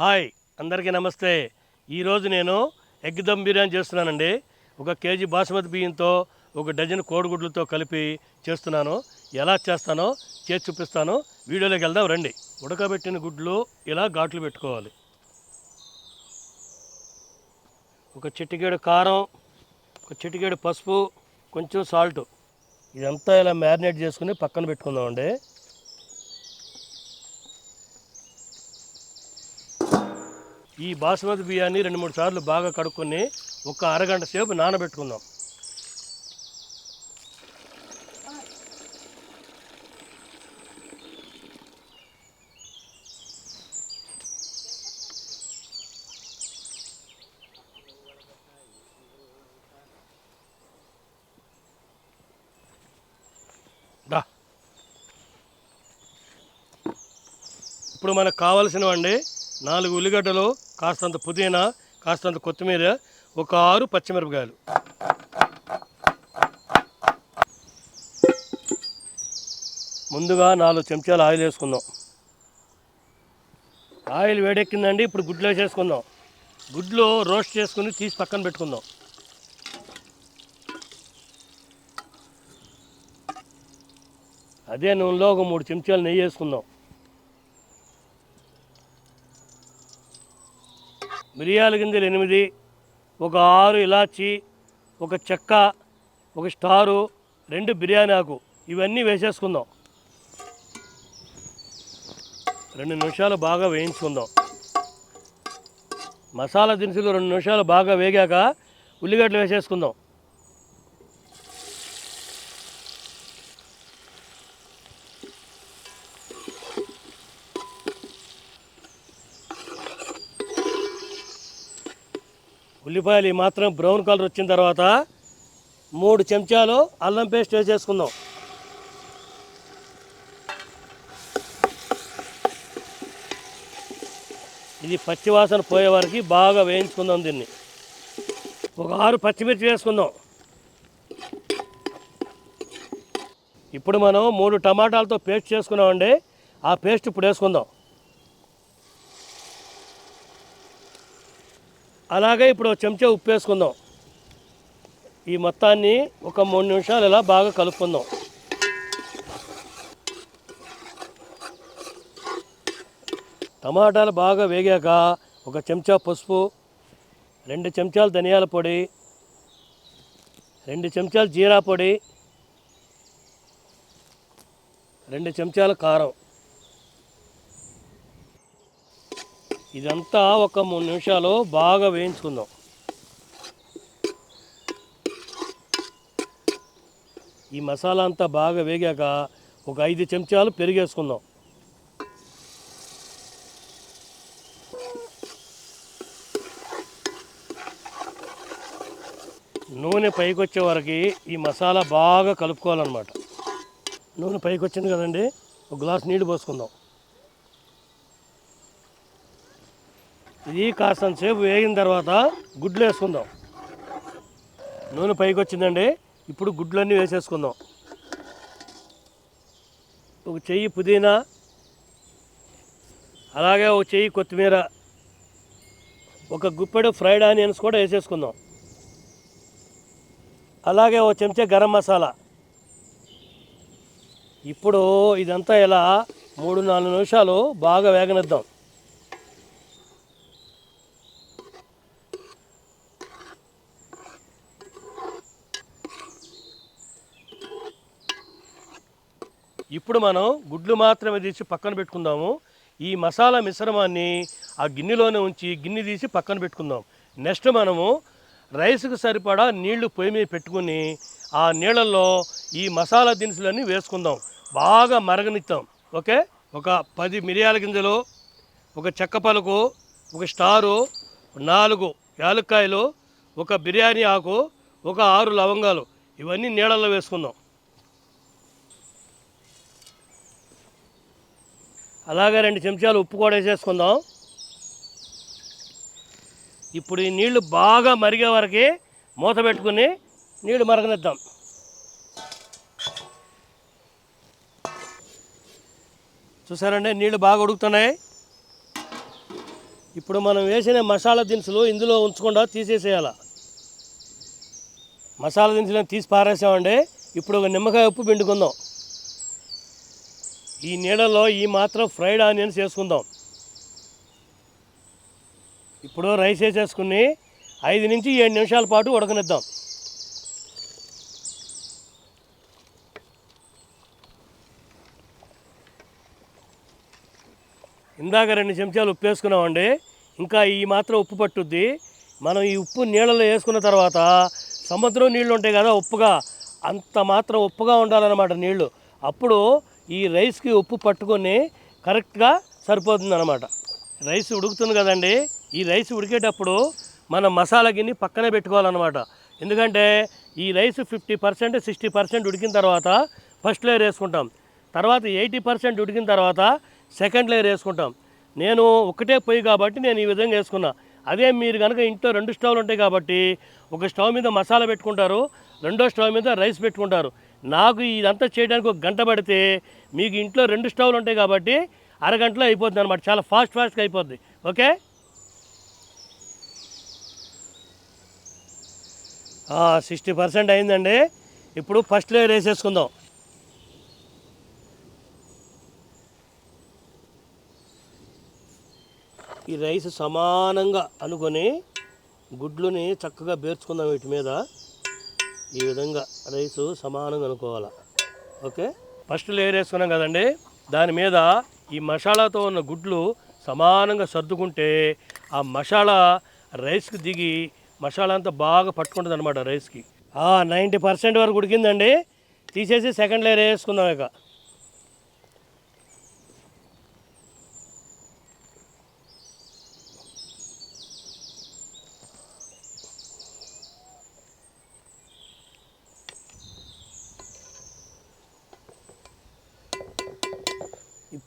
Hi అందరికీ నమస్తే. ఈరోజు నేను ఎగ్ దమ్ బిర్యానీ చేస్తున్నానండి. ఒక కేజీ బాస్మతి బియ్యంతో ఒక డజన్ కోడిగుడ్లతో కలిపి చేస్తున్నాను. ఎలా చేస్తానో చేసి చూపిస్తాను. వీడియోలోకి వెళ్దాం రండి. ఉడకబెట్టిన గుడ్లు ఇలా ఘాట్లు పెట్టుకోవాలి. ఒక చిటికేడు కారం ఒక చిటికేడు పసుపు కొంచెం సాల్ట్. ఇదంతా ఇలా మ్యారినేట్ చేసుకుని పక్కన పెట్టుకుందామండి. ఈ బాస్మతి బియ్యాన్ని రెండు మూడు సార్లు బాగా కడుక్కొని ఒక అరగంట సేపు నానబెట్టుకుందాం. ఇప్పుడు మనకు కావలసినవండి నాలుగు ఉల్లిగడ్డలు కాస్తంత పుదీనా కాస్తంత కొత్తిమీర ఒక ఆరు పచ్చిమిరపకాయలు. ముందుగా నాలుగు చెంచాలు ఆయిల్ వేసుకుందాం. ఆయిల్ వేడెక్కిందండి ఇప్పుడు గుడ్లు వేసేసుకుందాం. గుడ్లు రోస్ట్ చేసుకుని తీసి పక్కన పెట్టుకుందాం. అదే నూనెలో ఒక మూడు చెంచాలు నెయ్యి వేసుకుందాం. మిరియాల గింజలు ఎనిమిది ఒక ఆరు ఇలాచి ఒక చెక్క ఒక స్టారు రెండు బిర్యానీ ఆకు. ఇవన్నీ వేసేసుకుందాం. రెండు నిమిషాలు బాగా వేయించుకుందాం. మసాలా దినుసులు రెండు నిమిషాలు బాగా వేగాక ఉల్లిగడ్డలు వేసేసుకుందాం. ఉల్లిపాయలు మాత్రం బ్రౌన్ కలర్ వచ్చిన తర్వాత మూడు చెంచాలు అల్లం పేస్ట్ వేసేసుకుందాం. ఇది పచ్చివాసన పోయే వరకు బాగా వేయించుకుందాం దీన్ని. ఒక ఆరు పచ్చిమిర్చి వేసుకుందాం. ఇప్పుడు మనం మూడు టమాటాలతో పేస్ట్ చేసుకున్నామండి. ఆ పేస్ట్ ఇప్పుడు వేసుకుందాం. అలాగే ఇప్పుడు చెంచా ఉప్పు వేసుకుందాం. ఈ మొత్తాన్ని ఒక మూడు నిమిషాలు ఇలా బాగా కలుపుకుందాం. టమాటాలు బాగా వేగాక ఒక చెంచా పసుపు రెండు చెంచాలు ధనియాల పొడి రెండు చెంచాలు జీరా పొడి రెండు చెంచాల కారం. ఇదంతా ఒక మూడు నిమిషాలు బాగా వేయించుకుందాం. ఈ మసాలా అంతా బాగా వేగాక ఒక ఐదు చెంచాలు పెరిగేసుకుందాం. నూనె పైకి వచ్చే వరకు ఈ మసాలా బాగా కలుపుకోవాలన్నమాట. నూనె పైకి వచ్చింది కదండి ఒక గ్లాస్ నీళ్ళు పోసుకుందాం. ఇది కాస్తంత సేపు వేగిన తర్వాత గుడ్లు వేసుకుందాం నూనె పైకి వచ్చిందండి ఇప్పుడు గుడ్లన్నీ వేసేసుకుందాం. ఒక చెయ్యి పుదీనా అలాగే ఒక చెయ్యి కొత్తిమీర ఒక గుప్పెడు ఫ్రైడ్ ఆనియన్స్ కూడా వేసేసుకుందాం. అలాగే ఒక చెంచా గరం మసాలా. ఇప్పుడు ఇదంతా ఇలా మూడు నాలుగు నిమిషాలు బాగా వేగనిద్దాం. ఇప్పుడు మనం గుడ్లు మాత్రమే తీసి పక్కన పెట్టుకుందాము. ఈ మసాలా మిశ్రమాన్ని ఆ గిన్నెలోనే ఉంచి గిన్నె తీసి పక్కన పెట్టుకుందాం. నెక్స్ట్ మనము రైస్కి సరిపడా నీళ్ళు పొయ్యి మీద పెట్టుకుని ఆ నీళ్ళల్లో ఈ మసాలా దినుసులన్నీ వేసుకుందాం. బాగా మరగనిస్తాం ఓకే? ఒక పది మిరియాల గింజలు ఒక చెక్క పలుకు ఒక స్టారు నాలుగు యాలక్కాయలు ఒక బిర్యానీ ఆకు ఒక ఆరు లవంగాలు. ఇవన్నీ నీళ్ళల్లో వేసుకుందాం. అలాగే రెండు చెంచాలు ఉప్పు కూడా వేసేసుకుందాం. ఇప్పుడు ఈ నీళ్ళు బాగా మరిగే వరకు మూత పెట్టుకుని నీళ్ళు మరగనిద్దాం. చూసారండి? నీళ్ళు బాగా ఉడుకుతున్నాయి. ఇప్పుడు మనం వేసిన మసాలా దినుసులు ఇందులో ఉంచకుండా తీసేసేయాల. మసాలా దినుసులను తీసి పారేసామండి. ఇప్పుడు ఒక నిమ్మకాయ ఉప్పు పిండుకుందాం. ఈ నీళ్ళలో ఈ మాత్రం ఫ్రైడ్ ఆనియన్స్ వేసుకుందాం. ఇప్పుడు రైస్ వేసేసుకుని ఐదు నుంచి ఏడు నిమిషాల పాటు ఉడకనిద్దాం. ఇందాక రెండు చెంచాలు ఉప్పు వేసుకున్నామండి. ఇంకా ఈ మాత్రం ఉప్పు పట్టుద్ది. మనం ఈ ఉప్పు నీళ్ళలో వేసుకున్న తర్వాత సముద్రం నీళ్ళు ఉంటాయి కదా ఉప్పుగా. అంత మాత్రం ఉప్పుగా ఉండాలన్నమాట నీళ్ళు. అప్పుడు ఈ రైస్కి ఉప్పు పట్టుకొని కరెక్ట్గా సరిపోతుంది అనమాట రైస్ ఉడుకుతుంది కదండి. ఈ రైస్ ఉడికేటప్పుడు మనం మసాలా గిన్నె పక్కనే పెట్టుకోవాలన్నమాట. ఎందుకంటే ఈ rice fifty percent sixty percent ఉడికిన తర్వాత ఫస్ట్ లేయర్ వేసుకుంటాం. తర్వాత ఎయిటీ పర్సెంట్ ఉడికిన తర్వాత సెకండ్ లేయర్ వేసుకుంటాం. నేను ఒకటే పొయ్యి కాబట్టి నేను ఈ విధంగా వేసుకున్నా. అదే మీరు కనుక ఇంట్లో రెండు స్టవ్లు ఉంటాయి కాబట్టి ఒక స్టవ్ మీద మసాలా పెట్టుకుంటారు రెండో స్టవ్ మీద రైస్ పెట్టుకుంటారు. నాకు ఇదంతా చేయడానికి ఒక గంట పడితే మీకు ఇంట్లో రెండు స్టవ్లు ఉంటాయి కాబట్టి అరగంటలో అయిపోతుంది అనమాట చాలా ఫాస్ట్ ఫాస్ట్గా అయిపోద్ది. ఓకే? సిక్స్టీ పర్సెంట్ అయిందండి. ఇప్పుడు ఫస్ట్ లేయర్ వేసేసుకుందాం. ఈ రైస్ సమానంగా అనుకొని గుడ్లుని చక్కగా బేర్చుకుందాం వీటి మీద. ఈ విధంగా రైసు సమానంగా అనుకోవాలి? ఓకే? ఫస్ట్ లేయర్ వేసుకున్నాం కదండి. దాని మీద ఈ మసాలాతో ఉన్న గుడ్లు సమానంగా సర్దుకుంటే ఆ మసాలా రైస్కి దిగి మసాలా అంతా బాగా పట్టుకుంటుంది అనమాట రైస్కి. నైంటీ పర్సెంట్ వరకు ఉడికిందండి. తీసేసి సెకండ్ లేయర్ వేసుకుందాం ఇక.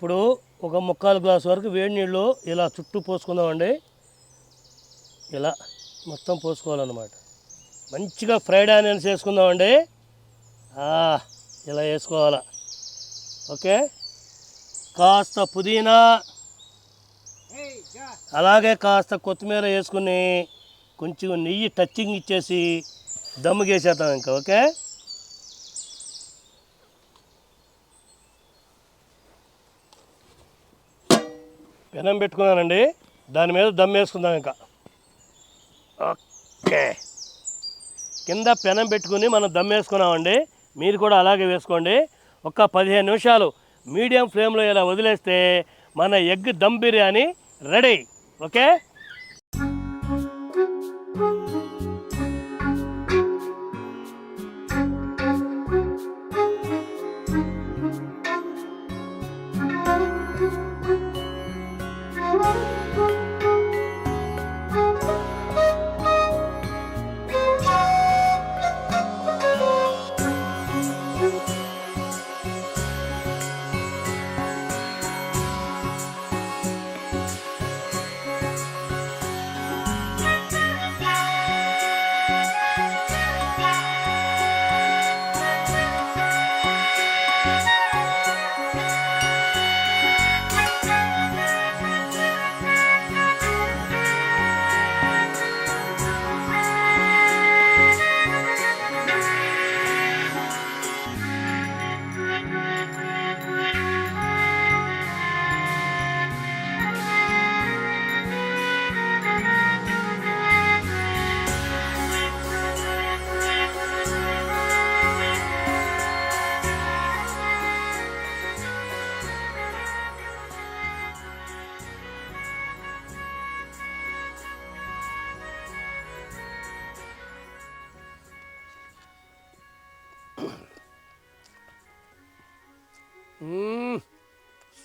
ఇప్పుడు ఒక ముక్కాలు గ్లాస్ వరకు వేడి నీళ్ళు ఇలా చుట్టూ పోసుకుందామండి. ఇలా మొత్తం పోసుకోవాలన్నమాట. మంచిగా ఫ్రైడ్ ఆనియన్స్ వేసుకుందామండి. ఇలా వేసుకోవాలా. ఓకే? కాస్త పుదీనా. అలాగే కాస్త కొత్తిమీర వేసుకుని కొంచెం నెయ్యి టచ్చింగ్ ఇచ్చేసి దమ్ముకేసేద్దాం ఇంకా ఓకే? పెనం పెట్టుకున్నానండి. దాని మీద దమ్ వేసుకుందాం ఇంకా. ఓకే. కింద పెనం పెట్టుకుని మనం దమ్ వేసుకున్నామండి. మీరు కూడా అలాగే వేసుకోండి. ఒక పదిహేను నిమిషాలు మీడియం ఫ్లేమ్లో ఇలా వదిలేస్తే మన egg dum biryani ready. Okay?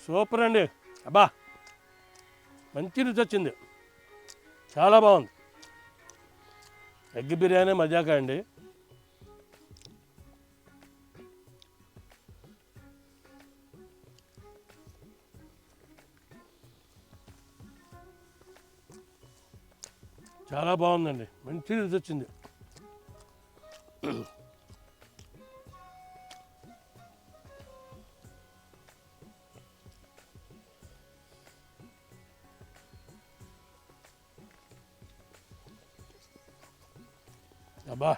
Super అండి. అబ్బా మంచి రుచి వచ్చింది. చాలా బాగుంది. ఎగ్ బిర్యానీ మజాకా అండి. చాలా బాగుందండి. మంచి రుచి వచ్చింది. అబ్బా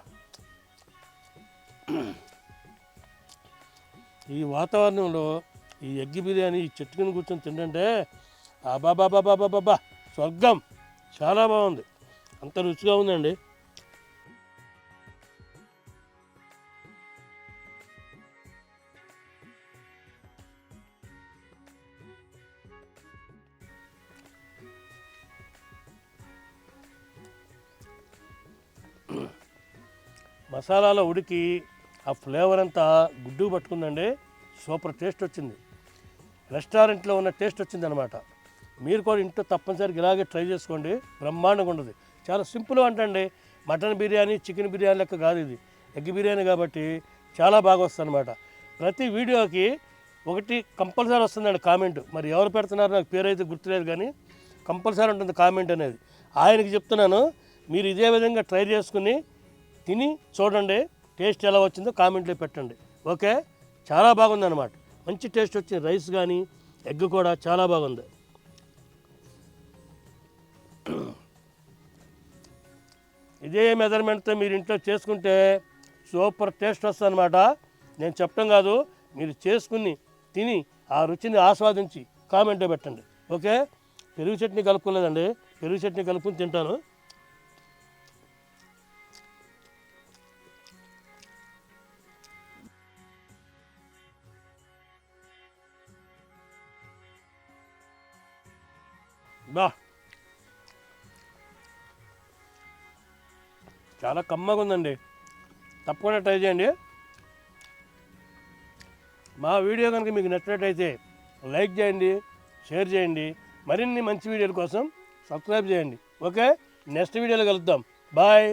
ఈ వాతావరణంలో ఈ ఎగ్ బిర్యానీ ఈ చెట్టు కింద కూర్చొని తింటుంటే అబాబాబాబాబాబా స్వర్గం. చాలా బాగుంది. అంత రుచిగా ఉందండి. మసాలాలో ఉడికి ఆ ఫ్లేవర్ అంతా గుడ్డు పట్టుకుందండి. సూపర్ టేస్ట్ వచ్చింది. రెస్టారెంట్లో ఉన్న టేస్ట్ వచ్చిందనమాట మీరు కూడా ఇంట్లో తప్పనిసరిగా ఇలాగే ట్రై చేసుకోండి. బ్రహ్మాండంగా ఉండదు. చాలా సింపుల్ అంటండి మటన్ బిర్యానీ చికెన్ బిర్యానీ లెక్క కాదు ఇది. ఎగ్ బిర్యానీ కాబట్టి చాలా బాగా వస్తుంది అనమాట ప్రతి వీడియోకి ఒకటి కంపల్సరీ వస్తుందండి కామెంట్. మరి ఎవరు పెడుతున్నారో నాకు పేరు అయితే గుర్తులేదు కానీ కంపల్సరీ ఉంటుంది కామెంట్ అనేది. ఆయనకి చెప్తున్నాను మీరు ఇదే విధంగా ట్రై చేసుకుని తిని చూడండి టేస్ట్ ఎలా వచ్చిందో కామెంట్లో పెట్టండి. ఓకే? చాలా బాగుంది అనమాట మంచి టేస్ట్ వచ్చింది రైస్ కానీ ఎగ్ కూడా చాలా బాగుంది. ఇదే మెజర్మెంట్తో మీరు ఇంట్లో చేసుకుంటే సూపర్ టేస్ట్ వస్తుందన్నమాట. నేను చెప్పడం కాదు మీరు చేసుకుని తిని ఆ రుచిని ఆస్వాదించి కామెంట్లో పెట్టండి. ఓకే? పెరుగు చట్నీ కలుపుకోలేదండి. పెరుగు చట్నీ కలుపుకుని తింటాను. బా చాలా కమ్మగా ఉందండి. తప్పకుండా ట్రై చేయండి. మా వీడియో కనుక మీకు నచ్చినట్టయితే లైక్ చేయండి షేర్ చేయండి మరిన్ని మంచి వీడియోల కోసం సబ్స్క్రైబ్ చేయండి. ఓకే? నెక్స్ట్ వీడియోలో కలుద్దాం. బాయ్.